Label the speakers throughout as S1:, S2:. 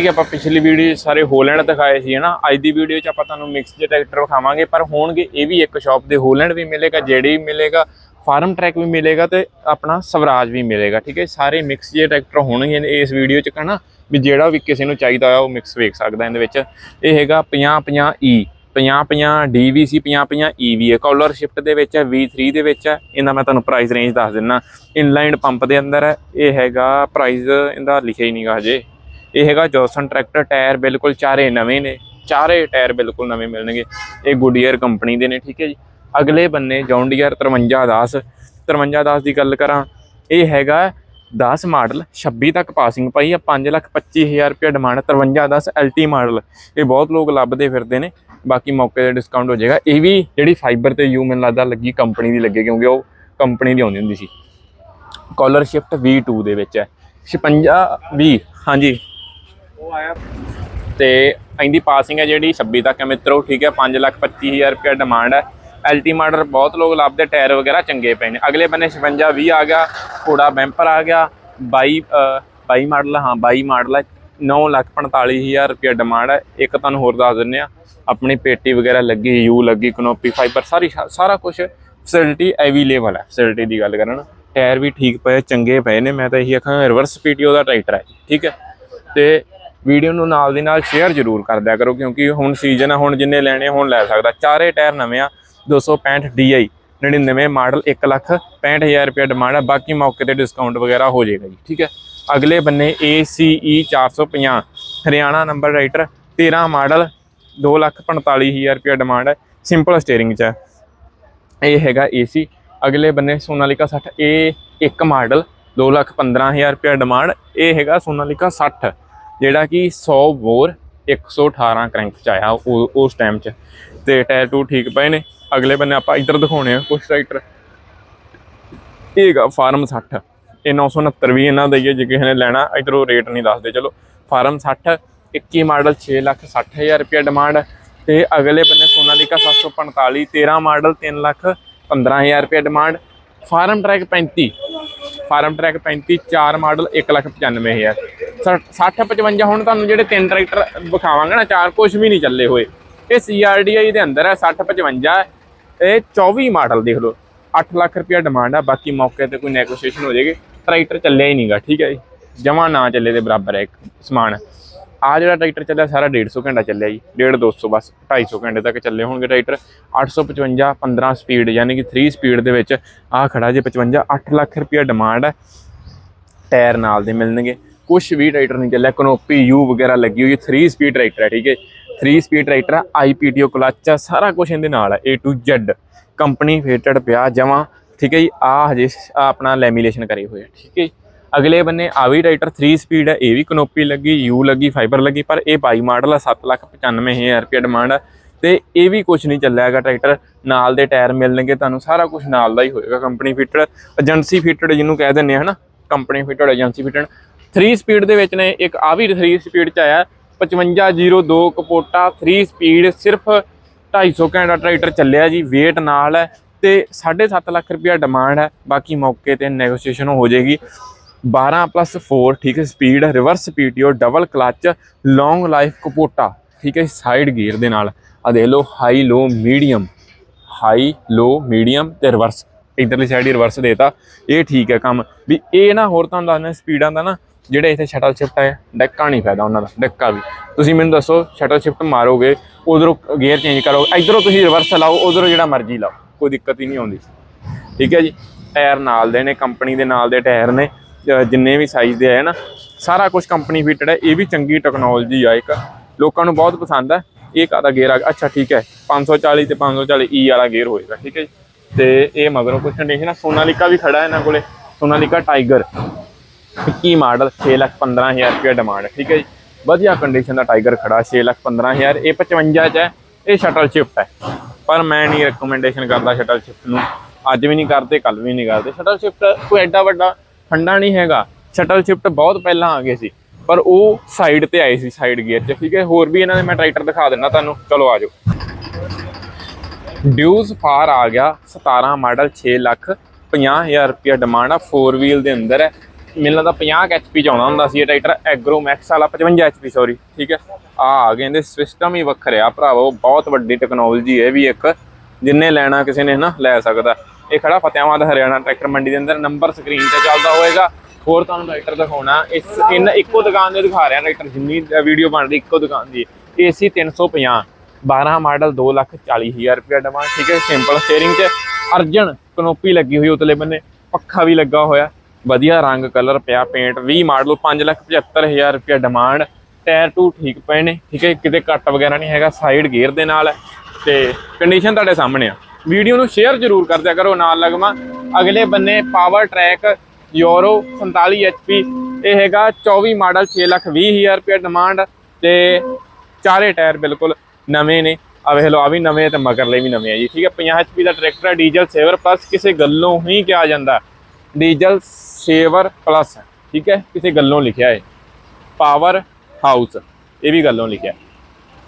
S1: ਕਿ ਆਪਾਂ ਪਿਛਲੀ ਵੀਡੀਓ 'ਚ ਸਾਰੇ ਹੋਲੈਂਡ ਦਿਖਾਏ ਸੀ, ਹਨਾ? ਅੱਜ ਦੀ ਵੀਡੀਓ 'ਚ ਆਪਾਂ ਤੁਹਾਨੂੰ ਮਿਕਸ ਦੇ ਟਰੈਕਟਰ ਵਿਖਾਵਾਂਗੇ, ਪਰ ਹੋਣਗੇ ਇਹ ਵੀ ਇੱਕ ਸ਼ਾਪ ਦੇ ਹੋਲੈਂਡ ਵੀ ਮਿਲੇਗਾ ਜਿਹੜੀ ਵੀ ਮਿਲੇਗਾ ਫਾਰਮ ਟਰੈਕ ਵੀ ਮਿਲੇਗਾ ਤੇ ਆਪਣਾ ਸਵਰਾਜ ਵੀ ਮਿਲੇਗਾ, ਠੀਕ ਹੈ ਸਾਰੇ ਮਿਕਸ ਜੇ ਟਰੈਕਟਰ ਹੋਣਗੇ ਇਸ ਵੀਡੀਓ 'ਚ ਕਹਣਾ ਵੀ ਜਿਹੜਾ ਵੀ ਕਿਸੇ ਨੂੰ ਚਾਹੀਦਾ ਆ, ਉਹ ਮਿਕਸ ਵੇਖ ਸਕਦਾ ਇਹਦੇ ਵਿੱਚ। ਇਹ ਹੈਗਾ 50 50 E 50 50 DVC 50 50 EV ਹੈ। ਕੌਲਰ ਸ਼ਿਫਟ ਦੇ ਵਿੱਚ ਹੈ V3 ਦੇ ਵਿੱਚ ਹੈ। ਇਹਦਾ ਮੈਂ ਤੁਹਾਨੂੰ ਪ੍ਰਾਈਸ ਰੇਂਜ ਦੱਸ ਦਿੰਨਾ। ਇਨਲਾਈਨ ਪੰਪ ਦੇ ਅੰਦਰ ਹੈ, ਇਹ ਹੈਗਾ ਪ੍ਰਾਈਸ ਇਹਦਾ ਲਿਖਿਆ ਹੀ ਨਹੀਂਗਾ ਹਜੇ। ਇਹ ਹੈਗਾ ਜੋਸਨ ਟਰੈਕਟਰ, ਟਾਇਰ ਬਿਲਕੁਲ ਚਾਰੇ ਨਵੇਂ ਨੇ, ਚਾਰੇ ਟਾਇਰ ਬਿਲਕੁਲ ਨਵੇਂ ਮਿਲਣਗੇ। ਇਹ ਗੁਡੀਅਰ ਕੰਪਨੀ ਦੇ ਨੇ, ਠੀਕ ਹੈ ਜੀ। ਅਗਲੇ ਬੰਨੇ ਜੌਨ ਡੀਅਰ 5310 5310 ਦੀ ਗੱਲ ਕਰਾਂ, ਇਹ ਹੈਗਾ 10 ਮਾਡਲ 26 ਤੱਕ ਪਾਸਿੰਗ ਪਾਈ ਆ 525000 ਰੁਪਏ ਡਿਮਾਂਡ 5310 LT ਮਾਡਲ। ਇਹ ਬਹੁਤ ਲੋਕ ਲੱਭਦੇ ਫਿਰਦੇ ਨੇ, ਬਾਕੀ ਮੌਕੇ ਤੇ ਡਿਸਕਾਊਂਟ ਹੋ ਜਾਏਗਾ। ਇਹ ਵੀ ਜਿਹੜੀ ਫਾਈਬਰ ਤੇ ਯੂ ਮੈਨੂੰ ਲੱਗਦਾ ਲੱਗੀ ਕੰਪਨੀ ਦੀ ਲੱਗੇ, ਕਿਉਂਕਿ ਉਹ ਕੰਪਨੀ ਦੀ ਆਉਂਦੀ ਹੁੰਦੀ ਸੀ। ਕਾਲਰ ਸ਼ਿਫਟ V2 ਦੇ ਵਿੱਚ ਹੈ। 56 20 ਹਾਂਜੀ। ਤੇ ਇਹਦੀ ਪਾਸਿੰਗ ਹੈ ਜਿਹੜੀ 26 ਤੱਕ ਹੈ ਮਿੱਤਰੋ ਠੀਕ ਹੈ 525000 ਰੁਪਏ ਡਿਮਾਂਡ ਹੈ। ਐਲਟੀ ਮਾਡਲ ਬਹੁਤ ਲੋਕ ਲੱਭਦੇ ਟਾਇਰ ਵਗੈਰਾ ਚੰਗੇ ਪਏ ਨੇ। ਅਗਲੇ ਬੰਨੇ 56 20 ਆ ਗਿਆ ਘੋੜਾ ਬੈਂਪਰ ਆ ਗਿਆ 22 ਅ, 22 ਮਾਡਲ ਹਾਂ 22 ਮਾਡਲ ਹੈ। 945000 ਰੁਪਏ ਡਿਮਾਂਡ ਹੈ। ਇੱਕ ਤੁਹਾਨੂੰ ਹੋਰ ਦੱਸ ਦਿੰਨੇ ਆ ਆਪਣੀ ਪੇਟੀ ਵਗੈਰਾ ਲੱਗੀ ਯੂ ਲੱਗੀ ਕਨੋਪੀ ਫਾਈਬਰ ਸਾਰੀ ਸਾਰਾ ਕੁਝ ਫੈਸਿਲਿਟੀ ਅਵੇਲੇਬਲ ਹੈ ਫੈਸਿਲਿਟੀ ਦੀ ਗੱਲ ਕਰਾਂ ਟਾਇਰ ਵੀ ਠੀਕ ਪਏ ਚੰਗੇ ਪਏ ਨੇ ਮੈਂ ਤਾਂ ਇਹੀ ਆਖਾਂ ਰਿਵਰਸ ਪੀਟੀਓ ਦਾ ਟਰੈਕਟਰ ਹੈ ਠੀਕ ਹੈ। ਤੇ ਵੀਡੀਓ ਨੂੰ ਨਾਲ ਦੀ ਨਾਲ ਸ਼ੇਅਰ ਜ਼ਰੂਰ ਕਰ ਦਿਆ ਕਰੋ, ਕਿਉਂਕਿ ਹੁਣ ਸੀਜ਼ਨ ਆ, ਹੁਣ ਜਿੰਨੇ ਲੈਣੇ ਹੁਣ ਲੈ ਸਕਦਾ। ਚਾਰੇ ਟਾਇਰ ਨਵੇਂ ਆ 265 DI 99 ਮਾਡਲ 1 ਲੱਖ 65000 ਰੁਪਏ ਡਿਮਾਂਡ ਹੈ ਬਾਕੀ ਮੌਕੇ ਤੇ ਡਿਸਕਾਊਂਟ ਵਗੈਰਾ ਹੋ ਜਾਏਗਾ ਜੀ, ਠੀਕ ਹੈ? ਅਗਲੇ ਬੰਨੇ ACE 450 ਹਰਿਆਣਾ ਨੰਬਰ ਰਾਈਟਰ 13 ਮਾਡਲ 2 ਲੱਖ 45000 ਰੁਪਏ ਡਿਮਾਂਡ ਹੈ ਸਿੰਪਲ ਸਟੀਅਰਿੰਗ 'ਚ ਹੈ ਇਹ ਹੈਗਾ AC ਅਗਲੇ ਬੰਨੇ ਸੋਨਾਲੀਕਾ 60 ਇਹ ਇੱਕ ਮਾਡਲ 2 ਲੱਖ 15000 ਰੁਪਏ ਡਿਮਾਂਡ ਇਹ ਹੈਗਾ ਸੋਨਾਲੀਕਾ 60 ਜਿਹੜਾ ਕਿ 100 ਬੋਰ 118 ਕਰੰਕ ਚ ਆਇਆ ਉਹ- ਉਸ ਟਾਈਮ ਚ। ਤੇ ਟਾਇਰ ਟੂ ਠੀਕ ਪਏ ਨੇ। ਅਗਲੇ ਬੰਨੇ ਆਪਾਂ ਇੱਧਰ ਦਿਖਾਉਣੇ ਆ ਕੁਝ ਟਰੈਕਟਰ ਇਹ ਹੈਗਾ ਫਾਰਮ 60 ਇਹ 969 ਵੀ ਇਹਨਾਂ ਦਾ ਹੀ ਹੈ, ਜੇ ਕਿਸੇ ਨੇ ਲੈਣਾ, ਇਧਰੋਂ ਰੇਟ ਨਹੀਂ ਦੱਸਦੇ। ਚਲੋ, ਫਾਰਮ 60 21 ਮਾਡਲ 6 ਲੱਖ 60000 ਰੁਪਏ ਡਿਮਾਂਡ ਤੇ ਅਗਲੇ ਬੰਨੇ ਸੋਨਾਲੀਕਾ 745 13 ਮਾਡਲ 3 ਲੱਖ 15000 ਰੁਪਏ demand Farmtrac 35 Farmtrac 35 4 model 195000 60 55 ਹੁਣ ਤੁਹਾਨੂੰ ਜਿਹੜੇ ਤਿੰਨ ਟਰੈਕਟਰ ਵਿਖਾਵਾਂਗੇ ਨਾ, ਚਾਰ ਕੁਝ ਵੀ ਨਹੀਂ ਚੱਲੇ ਹੋਏ। ਇਹ CRDI ਦੇ ਅੰਦਰ ਹੈ 60 55 ਇਹ 24 ਮਾਡਲ ਦੇਖ ਲਓ। 8 ਲੱਖ ਰੁਪਇਆ ਡਿਮਾਂਡ ਆ, ਬਾਕੀ ਮੌਕੇ ਤੇ ਕੋਈ ਨੈਗੋਸ਼ੀਏਸ਼ਨ ਹੋ ਜਾਏਗੀ। ਟਰੈਕਟਰ ਚੱਲਿਆ ਹੀ ਨਹੀਂਗਾ ਠੀਕ ਹੈ ਜੀ। ਜਮਾ ਨਾ ਚੱਲੇ ਦੇ ਬਰਾਬਰ ਹੈ ਇੱਕ ਸਮਾਨ। ਆ ਜਿਹੜਾ ਟਰੈਕਟਰ ਚੱਲਿਆ ਸਾਰਾ 150 ਘੰਟਾ ਚੱਲਿਆ ਜੀ 1.5 200 ਬਸ 250 ਘੰਟੇ ਤੱਕ ਚੱਲੇ ਹੋਣਗੇ ਟਰੈਕਟਰ। 855 15 ਸਪੀਡ, ਯਾਨੀ ਕਿ 3 ਸਪੀਡ ਦੇ ਵਿੱਚ ਆ ਖੜਾ ਜੇ 55 8 ਲੱਖ ਰੁਪਇਆ ਡਿਮਾਂਡ ਹੈ। ਟਾਇਰ ਨਾਲ ਦੇ ਮਿਲਣਗੇ। ਕੁਝ ਵੀ ਟਰੈਕਟਰ ਨਹੀਂ ਚੱਲਿਆ, ਕਨੋਪੀ ਯੂ ਵਗੈਰਾ ਲੱਗੀ ਹੋਈ 3 ਸਪੀਡ ਟਰੈਕਟਰ ਹੈ, ਠੀਕ ਹੈ। 3 ਸਪੀਡ ਟਰੈਕਟਰ ਹੈ ਆਈਪੀਟੀਓ ਕਲਚ ਆ ਸਾਰਾ ਕੁਝ ਇਹਦੇ ਨਾਲ ਹੈ, A to Z company fitted ਪਿਆ, ਜਮਾ, ਠੀਕ ਹੈ ਜੀ ਆ ਹਜੇ ਆਹ ਆਪਣਾ ਲੈਮੀਨੇਸ਼ਨ ਕਰੇ ਹੋਏ ਆ, ਠੀਕ ਹੈ ਜੀ। ਅਗਲੇ ਬੰਨੇ ਆ ਵੀ ਰਾਈਟਰ 3 ਸਪੀਡ ਹੈ, ਇਹ ਵੀ ਕਨੋਪੀ ਲੱਗੀ, ਯੂ ਲੱਗੀ ਫਾਈਬਰ ਲੱਗੀ, ਪਰ ਇਹ ਬਾਈ ਮਾਡਲ ਆ 795000 ਰੁਪਏ ਡਿਮਾਂਡ ਹੈ ਤੇ ਇਹ ਵੀ ਕੁਝ ਨਹੀਂ ਚੱਲਿਆ ਹੈਗਾ ਟਰੈਕਟਰ ਨਾਲ ਦੇ ਟਾਇਰ ਮਿਲਣਗੇ ਤੁਹਾਨੂੰ, ਸਾਰਾ ਕੁਝ ਨਾਲ ਦਾ ਹੀ ਹੋਏਗਾ ਕੰਪਨੀ ਫਿਟਡ ਏਜੰਸੀ ਫਿਟਡ ਜਿਹਨੂੰ ਕਹਿ ਦਿੰਦੇ ਆ, ਹਨਾ? Company fitted agency fitted 3 speed ਦੇ ਵਿੱਚ ਨੇ, ਇੱਕ ਆ ਵੀ 3 ਸਪੀਡ ਚ ਆਇਆ 5502 ਕਪੋਟਾ 3 ਸਪੀਡ ਸਿਰਫ 250 ਘੰਟਾ ਟਰੈਕਟਰ ਚੱਲਿਆ ਜੀ, weight ਨਾਲ ਹੈ, ਤੇ 7.5 ਲੱਖ ਰੁਪਇਆ ਡਿਮਾਂਡ ਹੈ, ਬਾਕੀ ਮੌਕੇ ਤੇ ਨੈਗੋਸ਼ੀਏਸ਼ਨ ਹੋ ਜਾਏਗੀ। 12 ਪਲੱਸ 4 ਠੀਕ ਹੈ speed reverse PTO double clutch long life ਕਪੋਟਾ, ਠੀਕ ਹੈ ਸਾਈਡ ਗੇਅਰ ਦੇ ਨਾਲ। ਆ ਦੇਖ ਲਓ high low medium high low medium ਤੇ ਰਿਵਰਸ ਇਧਰਲੀ ਸਾਈਡ ਹੀ ਰਿਵਰਸ ਦੇਤਾ। ਇਹ ਠੀਕ ਹੈ ਕੰਮ। ਵੀ ਇਹ ਨਾ ਹੋਰ ਤੁਹਾਨੂੰ ਦੱਸਣਾ ਸਪੀਡਾਂ ਦਾ ਨਾ, ਜਿਹੜੇ ਇੱਥੇ ਸ਼ਟਲ ਸ਼ਿਫਟ ਹੈ ਡੱਕਾ ਨਹੀਂ ਫਾਇਦਾ ਉਹਨਾਂ ਦਾ, ਡੱਕਾ ਵੀ। ਤੁਸੀਂ ਮੈਨੂੰ ਦੱਸੋ ਸ਼ਟਲ ਸ਼ਿਫਟ ਮਾਰੋਗੇ, ਉਧਰੋਂ ਗੇਅਰ ਚੇਂਜ ਕਰੋ, ਇਧਰੋਂ ਤੁਸੀਂ ਰਿਵਰਸ ਲਾਓ, ਉਧਰੋਂ ਜਿਹੜਾ ਮਰਜ਼ੀ ਲਾਓ, ਕੋਈ ਦਿੱਕਤ ਹੀ ਨਹੀਂ ਆਉਂਦੀ। ਠੀਕ ਹੈ ਜੀ, ਟਾਇਰ ਨਾਲ ਦੇ ਨੇ ਕੰਪਨੀ ਦੇ ਨਾਲ ਦੇ ਟਾਇਰ ਨੇ। ਜਿੰਨੇ ਵੀ ਸਾਈਜ਼ ਦੇ ਹੈ ਨਾ, ਸਾਰਾ ਕੁਝ ਕੰਪਨੀ ਫਿਟਡ ਹੈ ਇਹ ਵੀ ਚੰਗੀ ਟੈਕਨੋਲੋਜੀ ਆ ਇੱਕ। ਲੋਕਾਂ ਨੂੰ ਬਹੁਤ ਪਸੰਦ ਹੈ ਇਹ ਕਾਦਾ ਗੇਅਰ ਆ? ਅੱਛਾ, ਠੀਕ ਹੈ 540 ਤੇ 540 E ਵਾਲਾ ਗੇਅਰ ਹੋਏਗਾ, ਠੀਕ ਹੈ ਜੀ। ਤੇ ਇਹ ਮਗਰੋਂ ਕੁਝ ਕੰਡੀਸ਼ਨ ਆ ਸੋਨਾਲੀਕਾ ਵੀ ਖੜਾ ਹੈ ਇਹਨਾਂ ਕੋਲੇ, ਸੋਨਾਲੀਕਾ ਟਾਈਗਰ 21 ਮਾਡਲ 6 ਲੱਖ 15000 ਰੁਪਏ ਡਿਮਾਂਡ ਹੈ ਠੀਕ ਹੈ ਜੀ। ਵਧੀਆ ਕੰਡੀਸ਼ਨ ਦਾ ਟਾਈਗਰ ਖੜਾ 6 ਲੱਖ 15000 ਇਹ 55 ਚ ਹੈ, ਇਹ ਸ਼ਟਲ ਸ਼ਿਫਟ ਹੈ। ਪਰ ਮੈਂ ਨਹੀਂ ਰეკਮੈਂਡੇਸ਼ਨ ਕਰਦਾ ਸ਼ਟਲ ਸ਼ਿਫਟ ਨੂੰ। ਅੱਜ ਵੀ ਨਹੀਂ ਕਰਦੇ ਕੱਲ ਵੀ ਨਹੀਂ ਕਰਦੇ। ਸ਼ਟਲ ਸ਼ਿਫਟ ਕੋਈ ਐਡਾ ਵੱਡਾ ਠੰਡਾ ਨਹੀਂ ਹੈਗਾ। ਸ਼ਟਲ ਸ਼ਿਫਟ ਬਹੁਤ ਪਹਿਲਾਂ ਆ ਗਏ ਸੀ। ਪਰ ਉਹ ਸਾਈਡ ਤੇ ਆਏ ਸੀ ਸਾਈਡ ਗੇਅਰ 'ਚ, ਠੀਕ ਹੈ? ਹੋਰ ਵੀ ਇਹਨਾਂ ਦੇ ਮੈਂ ਟਰੈਕਟਰ ਦਿਖਾ ਦਿੰਦਾ ਤੁਹਾਨੂੰ। ਚਲੋ ਆਜੋ ਡਿਊਜ਼ ਫਾਰ ਆ ਗਿਆ। 17 ਮਾਡਲ 6 ਲੱਖ 50000 ਰੁਪਇਆ ਡਿਮਾਂਡ ਆ। 4 ਵੀਲ ਦੇ ਅੰਦਰ ਹੈ। ਮੈਨੂੰ ਲੱਗਦਾ 50 ਐਚਪੀ ਚ ਆਉਂਦਾ ਹੁੰਦਾ ਸੀ ਇਹ ਟਰੈਕਟਰ ਐਗਰੋ ਮੈਕਸ ਵਾਲਾ 55 ਐਚਪੀ ਸੌਰੀ ਠੀਕ ਹੈ? ਆ ਆ ਗਏ ਇਹਦੇ। ਸਿਸਟਮ ਹੀ ਵੱਖਰੇ ਆ ਭਰਾਵੋ। ਬਹੁਤ ਵੱਡੀ ਟੈਕਨੋਲੋਜੀ ਹੈ ਇਹ ਵੀ ਇੱਕ, ਜਿੰਨੇ ਲੈਣਾ ਕਿਸੇ ਨੇ ਨਾ ਲੈ ਸਕਦਾ। ਇਹ ਖੜਾ ਫਤਿਆਬਾਦ ਹਰਿਆਣਾ ਟਰੈਕਟਰ ਮੰਡੀ ਦੇ ਅੰਦਰ। ਨੰਬਰ ਸਕਰੀਨ ਤੇ ਚੱਲਦਾ ਹੋਏਗਾ। ਹੋਰ ਤੁਹਾਨੂੰ ਟਰੈਕਟਰ ਦਿਖਾਉਣਾ। ਇਸ ਇਨ ਇੱਕੋ ਦੁਕਾਨ ਦੇ ਦਿਖਾ ਰਿਹਾ ਟਰੈਕਟਰ। ਜਿੰਨੀ ਵੀਡੀਓ ਬਣ ਰਹੀ ਇੱਕੋ ਦੁਕਾਨ ਦੀ। AC 350 12 ਮਾਡਲ 240000 ਰੁਪਏ ਡਿਮਾਂਡ ਠੀਕ ਹੈ ਸਿੰਪਲ ਸਟੀਅਰਿੰਗ 'ਚ ਅਰਜਨ ਕਨੋਪੀ ਲੱਗੀ ਹੋਈ ਉਤਲੇ ਬੰਨੇ। ਪੱਖਾ ਵੀ ਲੱਗਾ ਹੋਇਆ। ਵਧੀਆ ਰੰਗ ਕਲਰ ਪਿਆ ਪੇਂਟ 20 ਮਾਡਲ 575000 ਰੁਪਏ ਡਿਮਾਂਡ ਟਾਇਰ ਟੂ ਠੀਕ ਪਏ ਨੇ। ਠੀਕ ਹੈ, ਕਿਤੇ ਕੱਟ ਵਗੈਰਾ ਨਹੀਂ ਹੈਗਾ। ਸਾਈਡ ਗੇਅਰ ਦੇ ਨਾਲ। ਹੈ ਤੇ ਕੰਡੀਸ਼ਨ ਤੁਹਾਡੇ ਸਾਹਮਣੇ ਆ। ਵੀਡੀਓ ਨੂੰ ਸ਼ੇਅਰ ਜ਼ਰੂਰ ਕਰ ਦਿਆ ਕਰੋ ਨਾਲ ਲਗਵਾ। ਅਗਲੇ ਬੰਨੇ ਪਾਵਰ ਟਰੈਕ, ਯੂਰੋ 47 HP ਇਹ ਹੈਗਾ 24 ਮਾਡਲ 620000 ਰੁਪਏ ਡਿਮਾਂਡ ਤੇ ਚਾਰੇ ਟਾਇਰ ਬਿਲਕੁਲ ਨਵੇਂ ਨੇ। ਆ ਵੇਖ ਲਓ ਆ ਵੀ ਨਵੇਂ ਤੇ ਮਗਰਲੇ ਵੀ ਨਵੇਂ ਆ ਜੀ। ਠੀਕ ਹੈ 50 HP ਦਾ ਟਰੈਕਟਰ ਹੈ ਡੀਜ਼ਲ ਸੇਵਰ ਪਲੱਸ ਕਿਸੇ ਗੱਲੋਂ ਹੀ ਕਿਹਾ ਜਾਂਦਾ। ਡੀਜ਼ਲ ਸੇਵਰ ਪਲੱਸ ਠੀਕ ਹੈ, ਕਿਸੇ ਗੱਲੋਂ ਲਿਖਿਆ ਹੈ। ਪਾਵਰ ਹਾਊਸ ਇਹ ਵੀ ਗੱਲੋਂ ਲਿਖਿਆ।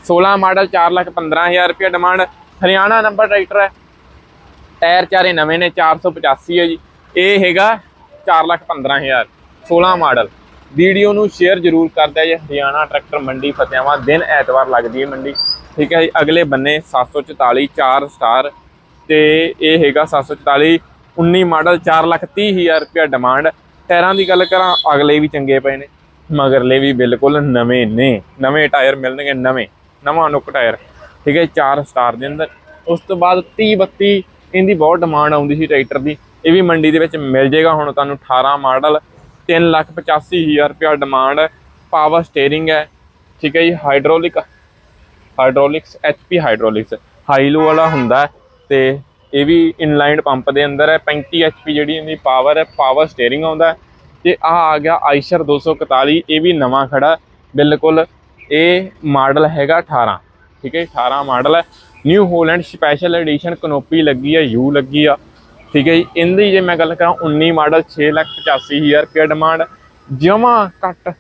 S1: 16 ਮਾਡਲ 415000 ਰੁਪਏ ਡਿਮਾਂਡ ਹਰਿਆਣਾ ਨੰਬਰ ਟਰੈਕਟਰ ਹੈ ਟਾਇਰ ਚਾਰੇ ਨਵੇਂ ਨੇ 485 ਹੈ ਜੀ। ਇਹ ਹੈਗਾ 415000 16 ਮਾਡਲ। ਵੀਡੀਓ ਨੂੰ ਸ਼ੇਅਰ ਜ਼ਰੂਰ ਕਰਦਾ ਜੀ, ਹਰਿਆਣਾ ਟਰੈਕਟਰ ਮੰਡੀ ਫਤਿਆਵਾਂ, ਦਿਨ ਐਤਵਾਰ ਲੱਗਦੀ ਹੈ ਮੰਡੀ। ਠੀਕ ਹੈ ਜੀ, ਅਗਲੇ ਬੰਨੇ 744 4 ਸਟਾਰ ਤੇ ਇਹ ਹੈਗਾ 744 19 ਮਾਡਲ 430000 ਰੁਪਏ ਡਿਮਾਂਡ ਟਾਇਰਾਂ ਦੀ ਗੱਲ ਕਰਾਂ, ਅਗਲੇ ਵੀ ਚੰਗੇ ਪਏ ਨੇ, ਮਗਰਲੇ ਵੀ ਬਿਲਕੁਲ ਨਵੇਂ ਨੇ। ਨਵੇਂ ਟਾਇਰ ਮਿਲਣਗੇ, ਨਵੇਂ, ਨਵਾਂ ਨੁੱਕ ਟਾਇਰ। ਠੀਕ ਹੈ 4 ਸਟਾਰ ਦੇ ਅੰਦਰ। ਉਸ ਤੋਂ ਬਾਅਦ 30 32 ਇਹਦੀ ਬਹੁਤ ਡਿਮਾਂਡ ਆਉਂਦੀ ਸੀ ਟਰੈਕਟਰ ਦੀ, ਇਹ ਵੀ ਮੰਡੀ ਦੇ ਵਿੱਚ ਮਿਲ ਜੇਗਾ ਹੁਣ ਤੁਹਾਨੂੰ 18 ਮਾਡਲ 385000 ਰੁਪਏ ਡਿਮਾਂਡ ਪਾਵਰ ਸਟੀਅਰਿੰਗ ਹੈ। ਠੀਕ ਹੈ ਜੀ ਹਾਈਡ੍ਰੋਲਿਕ ਹਾਈਡ੍ਰੋਲਿਕਸ HP ਹਾਈਡ੍ਰੋਲਿਕਸ ਹਾਈਲੋ ਵਾਲਾ ਹੁੰਦਾ ਹੈ ਤੇ ਇਹ ਵੀ ਇਨਲਾਈਨ ਪੰਪ ਦੇ ਅੰਦਰ ਹੈ। 35 HP ਜਿਹੜੀ ਇਹਦੀ ਪਾਵਰ ਹੈ ਪਾਵਰ ਸਟੀਅਰਿੰਗ ਆਉਂਦਾ ਹੈ। ਤੇ ਆ ਆ ਗਿਆ ਆਈਸ਼ਰ 241 ਇਹ ਵੀ ਨਵਾਂ ਖੜਾ ਬਿਲਕੁਲ ਇਹ ਮਾਡਲ ਹੈਗਾ 18 ਠੀਕ ਹੈ 18 ਮਾਡਲ ਹੈ। New Holland special edition canopy ਲੱਗੀ ਆ ਯੂ ਲੱਗੀ ਆ। ਠੀਕ ਹੈ ਜੀ, ਇਹਦੀ ਜੇ ਮੈਂ ਗੱਲ ਕਰਾਂ 19 ਮਾਡਲ 685000 ਰੁਪਏ ਡਿਮਾਂਡ ਜਮਾ ਘੱਟ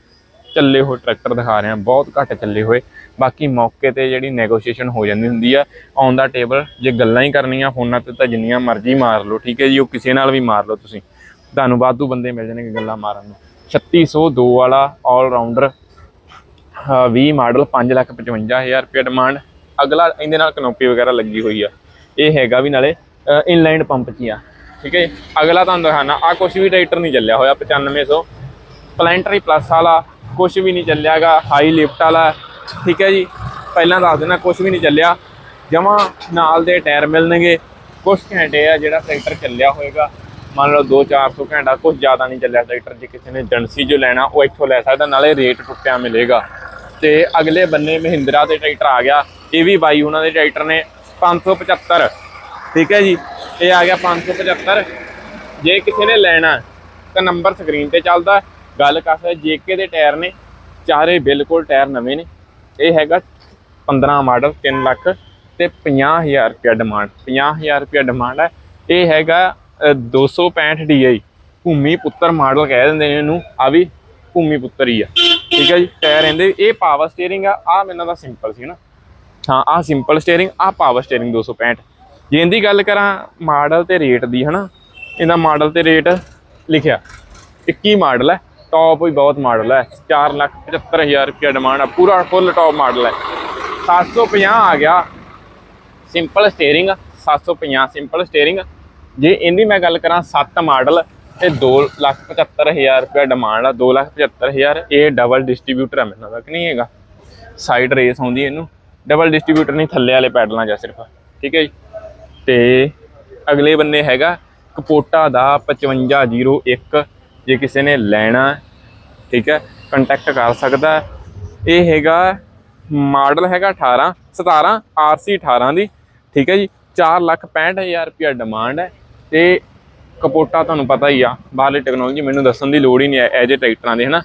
S1: ਚੱਲੇ ਹੋਏ ਟਰੈਕਟਰ ਦਿਖਾ ਰਹੇ ਹਾਂ, ਬਹੁਤ ਘੱਟ ਚੱਲੇ ਹੋਏ। ਬਾਕੀ ਮੌਕੇ ਤੇ ਜਿਹੜੀ ਨੈਗੋਸ਼ੀਏਸ਼ਨ ਹੋ ਜਾਂਦੀ ਹੁੰਦੀ ਆ ਔਨ ਦਾ ਟੇਬਲ ਜੇ ਗੱਲਾਂ ਹੀ ਕਰਨੀਆਂ, ਫੋਨਾਂ ਤੇ ਤਾਂ ਜਿੰਨੀਆਂ ਮਰਜ਼ੀ ਮਾਰ ਲਓ, ਠੀਕ ਹੈ ਜੀ, ਉਹ ਕਿਸੇ ਨਾਲ ਵੀ ਮਾਰ ਲਓ ਤੁਸੀਂ। ਤੁਹਾਨੂੰ ਵਾਧੂ ਬੰਦੇ ਮਿਲ ਜਾਣਗੇ ਗੱਲਾਂ ਮਾਰਨ ਨੂੰ। 3602 ਵਾਲਾ 올 ਰਾਊਂਡਰ 20 ਮਾਡਲ 555000 ਰੁਪਏ ਡਿਮਾਂਡ ਅਗਲਾ ਇਹਦੇ ਨਾਲ ਕਨੋਪੀ ਵਗੈਰਾ ਲੱਗੀ ਹੋਈ ਆ। ਇਹ ਹੈਗਾ ਵੀ ਨਾਲੇ ਇਨਲਾਈਨ ਪੰਪ 'ਚ ਹੀ ਆ। ਠੀਕ ਹੈ ਜੀ। ਅਗਲਾ ਤੁਹਾਨੂੰ ਦਿਖਾਣਾ। ਆ ਕੁਝ ਵੀ ਟਰੈਕਟਰ ਨਹੀਂ ਚੱਲਿਆ ਹੋਇਆ 9500 ਪਲੈਂਟਰੀ ਪਲੱਸ ਵਾਲਾ ਕੁਝ ਵੀ ਨਹੀਂ ਚੱਲਿਆਗਾ ਹਾਈ ਲਿਫਟ ਵਾਲਾ, ਠੀਕ ਹੈ ਜੀ? ਪਹਿਲਾਂ ਦੱਸ ਦੇਣਾ ਕੁਝ ਵੀ ਨਹੀਂ ਚੱਲਿਆ। ਜਮਾ ਨਾਲ ਦੇ ਟਾਇਰ ਮਿਲਣਗੇ। ਕੁਝ ਘੰਟੇ ਆ ਜਿਹੜਾ ਟਰੈਕਟਰ ਚੱਲਿਆ ਹੋਏਗਾ। ਮੰਨ ਲਓ 2-400 ਘੰਟਾ ਕੁਝ ਜ਼ਿਆਦਾ ਨਹੀਂ ਚੱਲਿਆ ਟਰੈਕਟਰ ਜੇ ਕਿਸੇ ਨੇ ਏਜੰਸੀ ਜੋ ਲੈਣਾ, ਉਹ ਇੱਥੋਂ ਲੈ ਸਕਦਾ, ਨਾਲੇ ਰੇਟ ਟੁੱਟਿਆ ਮਿਲੇਗਾ। ਤੇ ਅਗਲੇ ਬੰਨੇ ਮਹਿੰਦਰਾ 'ਤੇ ਟਰੈਕਟਰ ਆ ਗਿਆ। ਇਹ ਵੀ ਬਾਈ ਉਹਨਾਂ ਦੇ ਟਰੈਕਟਰ ਨੇ 575 ਠੀਕ ਹੈ ਜੀ? ਇਹ ਆ ਗਿਆ 575 ਜੇ ਕਿਸੇ ਨੇ ਲੈਣਾ ਤਾਂ ਨੰਬਰ ਸਕਰੀਨ ਤੇ ਚੱਲਦਾ ਗੱਲ ਕਰ ਸਕਦੇ ਜੇਕੇ ਦੇ ਟਾਇਰ ਨੇ ਚਾਰੇ ਬਿਲਕੁਲ ਟਾਇਰ ਨਵੇਂ ਨੇ। ਇਹ ਹੈਗਾ 15 ਮਾਡਲ 3 ਲੱਖ ਤੇ 50000 ਰੁਪਏ ਡਿਮਾਂਡ। 50000 ਰੁਪਏ ਡਿਮਾਂਡ ਹੈ। ਇਹ ਹੈਗਾ ਅ, 265 DI ਭੂਮੀ ਪੁੱਤਰ ਮਾਡਲ ਕਹਿ ਦਿੰਦੇ ਨੇ ਇਹਨੂੰ। ਆ ਵੀ ਭੂਮੀ ਪੁੱਤਰ ਹੀ ਆ। ਠੀਕ ਹੈ ਜੀ? ਟਾਇਰ ਇਹਦੇ ਇਹ ਪਾਵਰ ਸਟੀਅਰਿੰਗ ਆ। ਆ ਮੈਨੂੰ ਦਾ ਸਿੰਪਲ ਸੀ ਨਾ। ਹਾਂ ਆ ਸਿੰਪਲ ਸਟੀਅਰਿੰਗ ਆ ਪਾਵਰ ਸਟੀਅਰਿੰਗ 265 ਜੇ ਇਹਦੀ ਗੱਲ ਕਰਾਂ ਮਾਡਲ ਤੇ ਰੇਟ ਦੀ, ਹਨਾ, ਇਹਦਾ ਮਾਡਲ ਤੇ ਰੇਟ ਲਿਖਿਆ। 21 ਮਾਡਲ ਹੈ ਟੌਪ ਵੀ ਬਹੁਤ ਮਾਡਲ ਹੈ। 475000 ਰੁਪਏ ਡਿਮਾਂਡ ਆ, ਪੂਰਾ ਫੁੱਲ ਟੌਪ ਮਾਡਲ ਹੈ। 750 ਆ ਗਿਆ। ਸਿੰਪਲ ਸਟੀਅਰਿੰਗ 750 ਸਿੰਪਲ ਸਟੀਅਰਿੰਗ ਜੇ ਇਹਦੀ ਮੈਂ ਗੱਲ ਕਰਾਂ 7 ਮਾਡਲ ਤੇ 275000 ਰੁਪਏ ਡਿਮਾਂਡ ਆ 275000 ਇਹ ਡਬਲ ਡਿਸਟ੍ਰੀਬਿਊਟਰ ਹੈ ਮੈਨੂੰ ਲੱਗਦਾ ਕਿ ਨਹੀਂ ਹੈਗਾ। ਸਾਈਡ ਰੇਸ ਆਉਂਦੀ ਇਹਨੂੰ। ਡਬਲ ਡਿਸਟ੍ਰੀਬਿਊਟਰ ਨਹੀਂ, ਥੱਲੇ ਵਾਲੇ ਪੈਡਲਾਂ ਜਾਂ ਸਿਰਫ। ਠੀਕ ਹੈ ਜੀ? ਤੇ ਅਗਲੇ ਬੰਨੇ ਹੈਗਾ ਕਪੋਟਾ ਦਾ 5501 ਜੇ ਕਿਸੇ ਨੇ ਲੈਣਾ, ਠੀਕ ਹੈ? ਕੰਟੈਕਟ ਕਰ ਸਕਦਾ। ਇਹ ਹੈਗਾ ਮਾਡਲ ਹੈਗਾ 18 17 RC 18 ਦੀ। ਠੀਕ ਹੈ ਜੀ? 465000 ਰੁਪਇਆ ਡਿਮਾਂਡ ਹੈ। ਤੇ ਕਪੋਟਾ ਤੁਹਾਨੂੰ ਪਤਾ ਹੀ ਆ, ਬਾਹਰਲੀ ਟੈਕਨੋਲੋਜੀ ਮੈਨੂੰ ਦੱਸਣ ਦੀ ਲੋੜ ਹੀ ਨਹੀਂ ਹੈ ਐਜੇ ਟਰੈਕਟਰਾਂ ਦੇ, ਹਨਾ?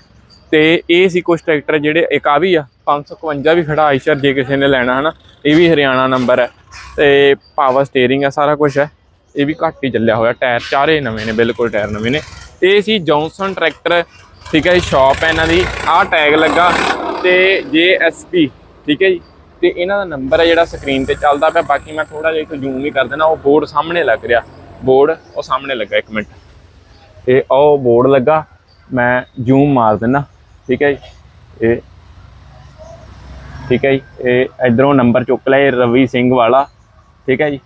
S1: ਤੇ ਇਹ ਸੀ ਕੁਝ ਟਰੈਕਟਰ ਜਿਹੜੇ, ਇੱਕ ਆ ਵੀ ਆ 551 ਵੀ ਖੜਾ ਆਈਸ਼ਰ ਜੇ ਕਿਸੇ ਨੇ ਲੈਣਾ ਹਨਾ, ਇਹ ਵੀ ਹਰਿਆਣਾ ਨੰਬਰ ਹੈ ਤੇ ਪਾਵਰ ਸਟੀਅਰਿੰਗ ਆ, ਸਾਰਾ ਕੁਝ ਹੈ। ਇਹ ਵੀ ਘੱਟ ਹੀ ਚੱਲਿਆ ਹੋਇਆ, ਟਾਇਰ ਚਾਰੇ ਨਵੇਂ ਨੇ, ਬਿਲਕੁਲ ਟਾਇਰ ਨਵੇਂ ਨੇ। ਇਹ ਸੀ ਜੌਨਸਨ ਟਰੈਕਟਰ, ਠੀਕ ਹੈ ਜੀ ਸ਼ਾਪ ਹੈ ਇਹਨਾਂ ਦੀ ਆਹ ਟੈਗ ਲੱਗਾ ਤੇ JSP ਠੀਕ ਹੈ ਜੀ। ਤੇ ਇਹਨਾਂ ਦਾ ਨੰਬਰ ਹੈ ਜਿਹੜਾ ਸਕਰੀਨ ਤੇ ਚੱਲਦਾ ਪਿਆ, ਬਾਕੀ ਮੈਂ ਥੋੜਾ ਜਿਹਾ ਇੱਥੋਂ ਜ਼ੂਮ ਵੀ ਕਰ ਦੇਣਾ ਉਹ ਬੋਰਡ ਸਾਹਮਣੇ ਲੱਗ ਰਿਹਾ। ਬੋਰਡ ਉਹ ਸਾਹਮਣੇ ਲੱਗਾ, ਇੱਕ ਮਿੰਟ। ਇਹ ਉਹ ਬੋਰਡ ਲੱਗਾ, ਮੈਂ ਜ਼ੂਮ ਮਾਰ ਦਿੰਦਾ। ਠੀਕ ਹੈ ਜੀ? ਇਹ ਠੀਕ ਹੈ ਜੀ? ਇਹ ਇਧਰੋਂ ਨੰਬਰ ਚੁੱਕ ਲਿਆ ਰਵੀ ਸਿੰਘ ਵਾਲਾ। ਠੀਕ ਹੈ ਜੀ?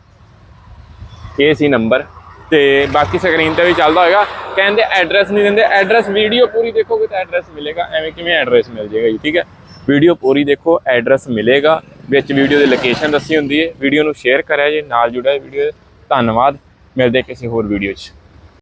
S1: ਇਹ ਸੀ ਨੰਬਰ ਤੇ ਬਾਕੀ ਸਕਰੀਨ ਤੇ ਵੀ ਚੱਲਦਾ ਹੋਏਗਾ। ਕਹਿੰਦੇ ਐਡਰੈਸ ਨਹੀਂ ਦਿੰਦੇ। ਐਡਰੈਸ ਵੀਡੀਓ ਪੂਰੀ ਦੇਖੋਗੇ ਤਾਂ ਐਡਰੈਸ ਮਿਲੇਗਾ। ਐਵੇਂ ਕਿਵੇਂ ਐਡਰੈਸ ਮਿਲ ਜਾਏਗਾ ਜੀ, ਠੀਕ ਹੈ? ਵੀਡੀਓ ਪੂਰੀ ਦੇਖੋ ਐਡਰੈਸ ਮਿਲੇਗਾ। ਵਿੱਚ ਵੀਡੀਓ ਦੀ ਲੋਕੇਸ਼ਨ ਦੱਸੀ ਹੁੰਦੀ ਹੈ। ਵੀਡੀਓ ਨੂੰ ਸ਼ੇਅਰ ਕਰਿਆ ਜੇ, ਨਾਲ ਜੁੜਿਆ ਵੀਡੀਓ ਧੰਨਵਾਦ। ਮਿਲਦੇ ਕਿਸੇ ਹੋਰ ਵੀਡੀਓ 'ਚ।